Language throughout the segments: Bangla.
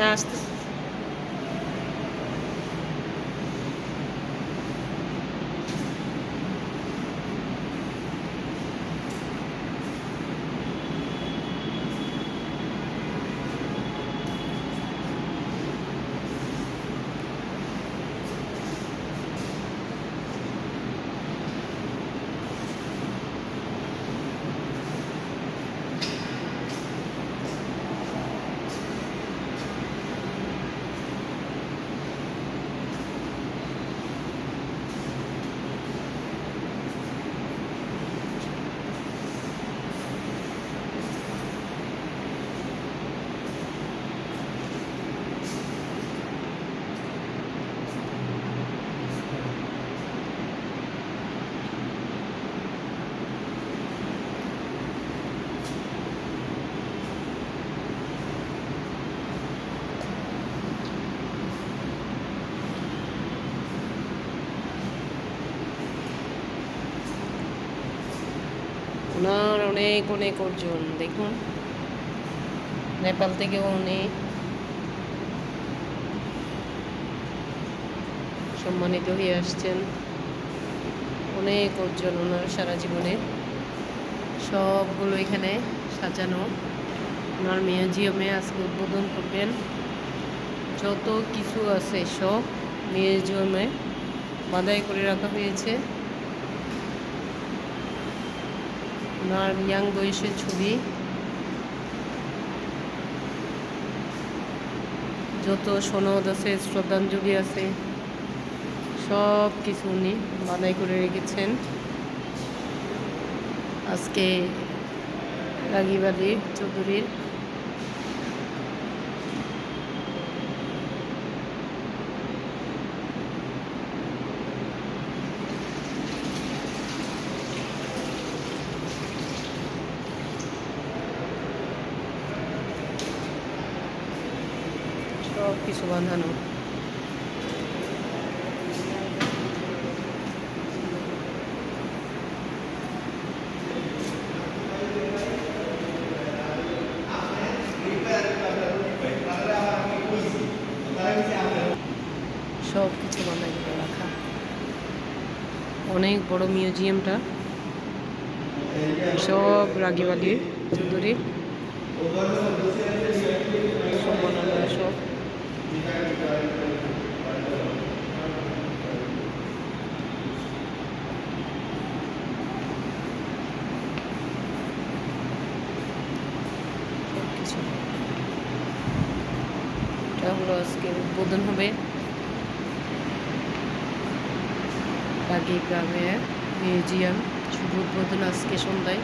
হ্যাঁ ওনার অনেক অনেক অর্জন। দেখুন, নেপাল থেকেও উনি সম্মানিত হয়ে আসছেন। অনেক অর্জন ওনার সারা জীবনে। সবগুলো এখানে সাজানো। ওনার মিউজিয়ামে আজকে উদ্বোধন করবেন। যত কিছু আছে সব মিউজিয়ামে বাধাই করে রাখা হয়েছে। ওনার ইয়াং বয়সের ছবি। যত সনদ আছে, শ্রদ্ধাঞ্জলি আছে, সব কিছু উনি বানাই করে রেখেছেন। আজকে রাগিবাদী চৌধুরীর সব কিছু বাঁধানো। সব কিছু বানাই রাখা। অনেক বড় মিউজিয়ামটা। সব রাগিবালি চৌধুরী সব বানানো সব। এটা হলো আজকে উদ্বোধন হবে বাগি গ্রামে মিউজিয়াম। শুভ উদ্বোধন আজকে সন্ধ্যায়।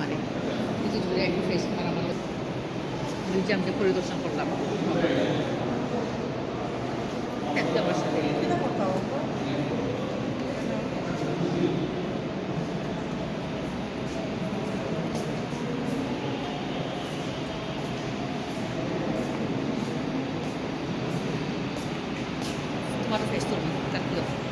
মানে কিছু ঘুরে একটু ফ্রেশ করা আমাদের মিউজিয়ামকে পরিদর্শন করলাম। দেখতে আমার সাথে। তোমার ফ্রেশ করবি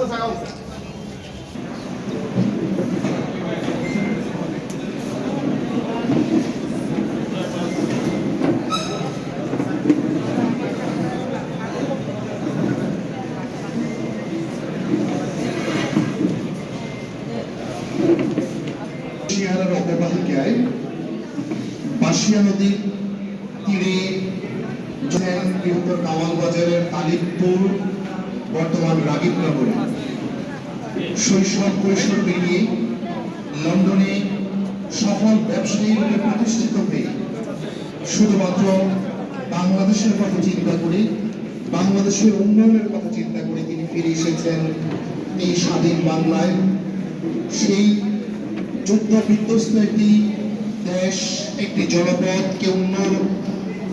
এই অস্ত্র থাকাও শিয়ারার অববাহিকায় বাসিয়া নদীর তীরে বৃহত্তর কামাল বাজারের তালিবপুর বর্তমান রাগিব নগরে। শৈশব কৈশোর পেরিয়ে লন্ডনে সফল ব্যবসায়ী রূপে প্রতিষ্ঠিত হয়ে শুধুমাত্র বাংলাদেশের কথা চিন্তা করে, বাংলাদেশের উন্নয়নের কথা চিন্তা করে তিনি ফিরে এসেছেন এই স্বাধীন বাংলায়। সেই যুদ্ধ বিধ্বস্ত একটি দেশ, একটি জনপদকে উন্নয়ন,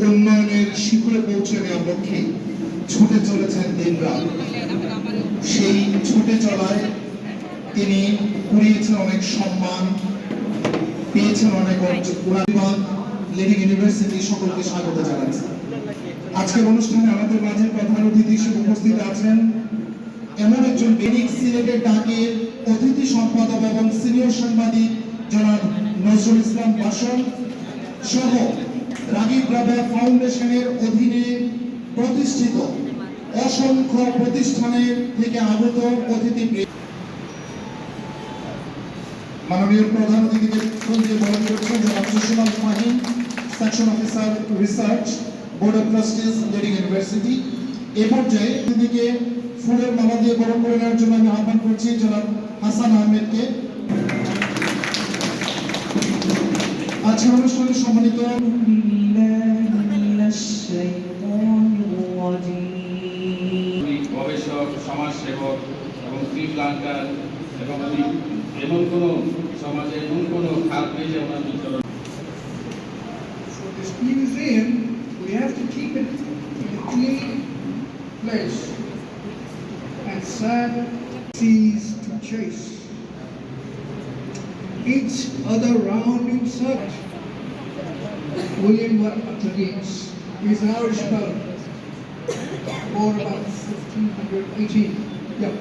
উন্নয়নের শিখরে পৌঁছে দেওয়ার লক্ষ্যে ছুটে চলেছেন দিনরাত সেই ছুটে চলায় তিনি কুড়িয়েছেন অনেক সম্মান, পেয়েছেন অনেক লিভিং ইউনিভার্সিটি সকলকে স্বাগত জানাচ্ছি। আজকের অনুষ্ঠানে আমাদের মাঝে প্রধান অতিথি হিসেবে উপস্থিত আছেন এমন একজন বেনিক সিলেটের ডাকের অতিথি সম্পাদক এবং সিনিয়র সাংবাদিক জনাব নজরুল ইসলাম বাসন সহ রাগিব রাবা ফাউন্ডেশনের অধীনে প্রতিষ্ঠিত। অসংখ্য প্রতিষ্ঠানের থেকে আগত অতিথি মাননীয় প্রধান অতিথিকে দিয়ে বরণ করছেন জনাব Sushilal Fahim section officer research board of trustees leading university এ পর্যায়ে অতিথিকে ফুলের মালা দিয়ে বরণ করে নেওয়ার জন্য আমি আহ্বান করছি জনাব হাসান আহমেদকে। আজকের অনুষ্ঠানে সম্মানিত এবং শ্রী প্লান্টার এবং উনি এমন কোনো সমাজে এমন কোনো খাত নেই যে ওনার বিতরণ For this museum, we have to keep it in a clean place and sad seas to chase. Each other round in search. William James is an Irish fellow, born about 1518. Yeah.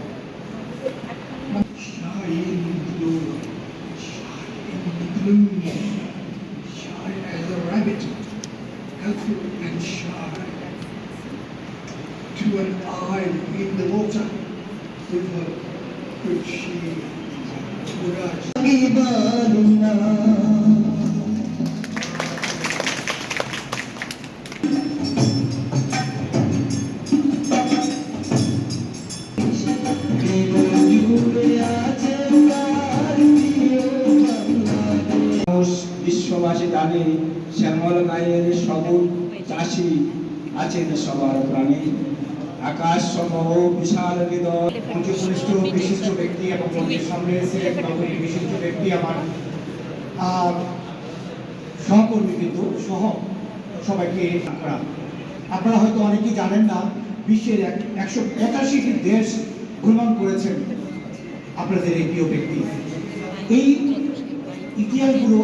জানে শ্যামল গায়ের সবুজ চাষি আছেন সবার প্রাণী। আকাশ সমূহ বিশাল হৃদয় পঞ্চকনিষ্ঠ বিশিষ্ট ব্যক্তি এবং সামনে বিশিষ্ট ব্যক্তি আমার। সহকর্মী কিন্তু সহ সবাইকে আপনারা। আপনারা হয়তো অনেকেই জানেন না, বিশ্বের এক একশো পঁচাশিটি দেশ ভ্রমণ করেছেন আপনাদের এই প্রিয় ব্যক্তি। এই ইতিহাসগুলো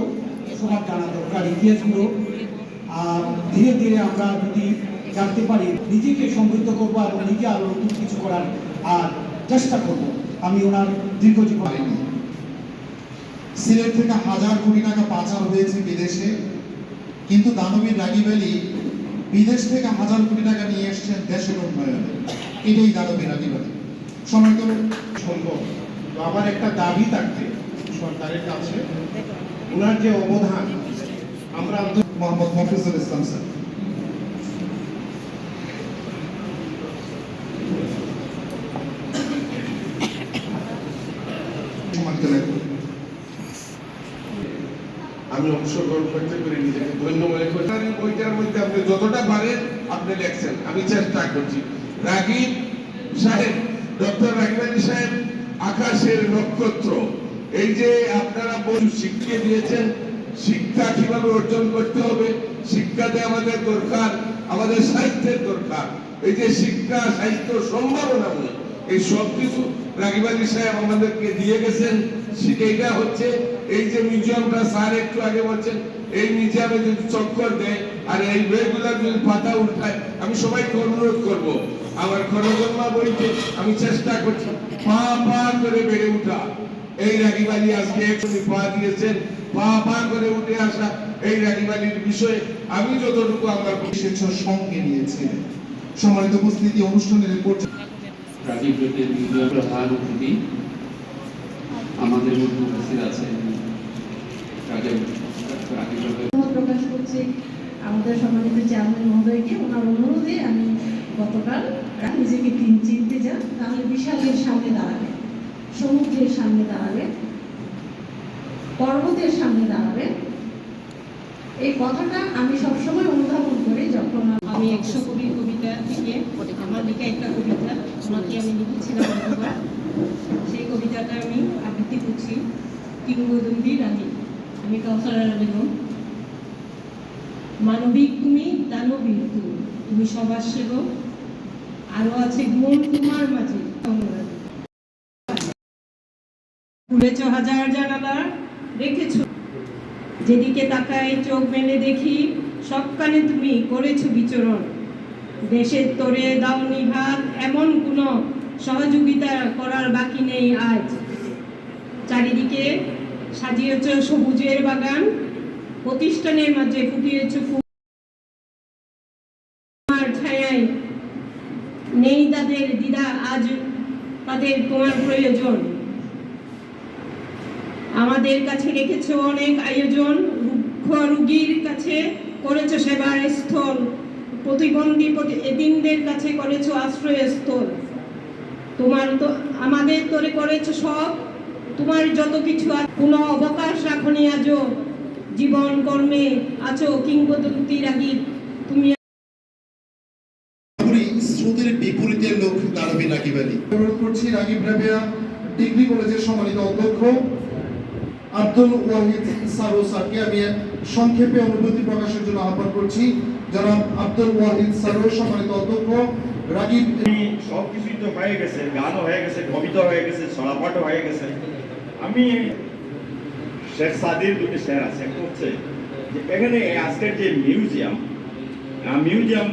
সবার জানা দরকার ইতিহাসগুলো আর ধীরে ধীরে আমরা যদি জানতে পারি, নিজেকে সমৃদ্ধ করব এবং নিজে আরও নতুন কিছু করার আর চেষ্টা করব। আমি ওনার দীর্ঘ জীবন সিলেট থেকে হাজার কোটি টাকা পাচার হয়েছে বিদেশে, কিন্তু দানবীর রাগিব আলী বিদেশ থেকে হাজার কোটি টাকা নিয়ে এসছেন দেশের উন্নয়নে। এটাই দানবীর রাগিব আলী সময় তো সম্ভব আমার একটা দাবি থাকবে সরকারের কাছে। ওনার যে অবদান আমরা আন্তর্জাতিক মোহাম্মদ মফিজুল ইসলাম স্যার। আমি অংশগ্রহণ করতে পেরে নিজেকে ধন্য মনে করি। বইটার মধ্যে আপনি যতটা পারেন আপনি লেখছেন। আমি চেষ্টা করছি। রাগিব সাহেব ডক্টর রাগিবানী সাহেব আকাশের নক্ষত্র। এই যে আপনারা শিখিয়ে দিয়েছেন, শিক্ষা কীভাবে অর্জন করতে হবে, শিক্ষাতে আমাদের দরকার, আমাদের সাহিত্যের দরকার। এই যে শিক্ষা, সাহিত্য সম্ভাবনামূলক, এই সব কিছু রাগিবাদী সাহেব আমাদেরকে দিয়ে গেছেন। এইটা হচ্ছে, এই যে মিউজিয়ামটা স্যার একটু আগে বলছেন, এই মিউজিয়ামে যদি চক্কর দেয়, আর এই বইগুলা যদি পাতা উল্টায়, আমি সবাইকে অনুরোধ করব। আমার খনজন্মা বইতে আমি চেষ্টা করছি, পা পা করে বেড়ে উঠা। এই রাগিবালি আজকে এখনই পা দিয়েছেন। পা পা করে উঠে আসা এই রাগিবালির বিষয়ে আমি যতটুকু আমার এসেছ সঙ্গে নিয়েছিলেন সম্মানিত উপস্থিতি অনুষ্ঠানের রাজীব মিডিয়া প্রধান অতিথি আমাদের মধ্যে উপস্থিত আছেন। প্রকাশ করছি আমাদের সম্মানিত চেয়ারম্যান মহোদয়কে। ওনার অনুরোধে আমি গতকাল নিজেকে তিন চিনতে যান তাহলে বিশালের সামনে দাঁড়াবে সমুদ্রের সামনে দাঁড়াবে, পর্বতের সামনে দাঁড়াবে। এই কথাটা আমি সবসময় অনুধাবন করি যখন আমি একশো কবির কবিতা থেকে আমার লেখা একটা কবিতা ওনাকে আমি লিখেছিলাম সেই কবিতাটা আমি আবৃত্তি করছি, কিংবদন্তি রানী, আমি কাউসার বেগম। মানবিক তুমি দানবীর তুমি তুমি সবার সেবক। আরও আছে গুণ তোমার মাঝে অনুরাগ খুলেছ হাজার জানালা রেখেছ যেদিকে তাকাই চোখ মেলে দেখি, সবখানে তুমি করেছ বিচরণ। দেশের তোরে দাওনি হাত এমন কোনো সহযোগিতা করার বাকি নেই আজ। চারিদিকে সাজিয়েছ সবুজের বাগান, প্রতিষ্ঠানের মাঝে ফুটিয়েছ নেই তাদের দিদা আজ তাদের তোমার প্রয়োজন। আমাদের কাছে রেখেছো অনেক আয়োজন রুক্ষ রুগীর কাছে করেছ সেবার স্থল প্রতিবন্ধী প্রতি- এতিমদের কাছে করেছ আশ্রয়স্থল তোমার তো আমাদের তোরে করেছ সব। তোমার যত কিছু কোনো অবকাশ রাখনি আজও। জীবন কর্মে আছো কিংবদন্তি রাগী। তুমি স্রোতের বিপরীতে লোক দাঁড়াবে অনুরোধ করছি রাগিব রাবেয়া ডিগ্রি কলেজের সম্মানিত অধ্যক্ষ। আব্দুল ওয়াহিদ সারো স্যারকে আমি সংক্ষেপে অনুভূতি প্রকাশের জন্য আহ্বান করছি। জনাব আব্দুল ওয়াহিদ সারো সম্মানিত অধ্যক্ষ, রাগিব সব কিছুই তো হয়ে গেছে, গানও হয়ে গেছে কবিতা হয়ে গেছে, ছড়াপাঠও হয়ে গেছে। আমি শেখ সাদির দুটি শের আছে হচ্ছে এখানে আজকের যে মিউজিয়াম মিউজিয়াম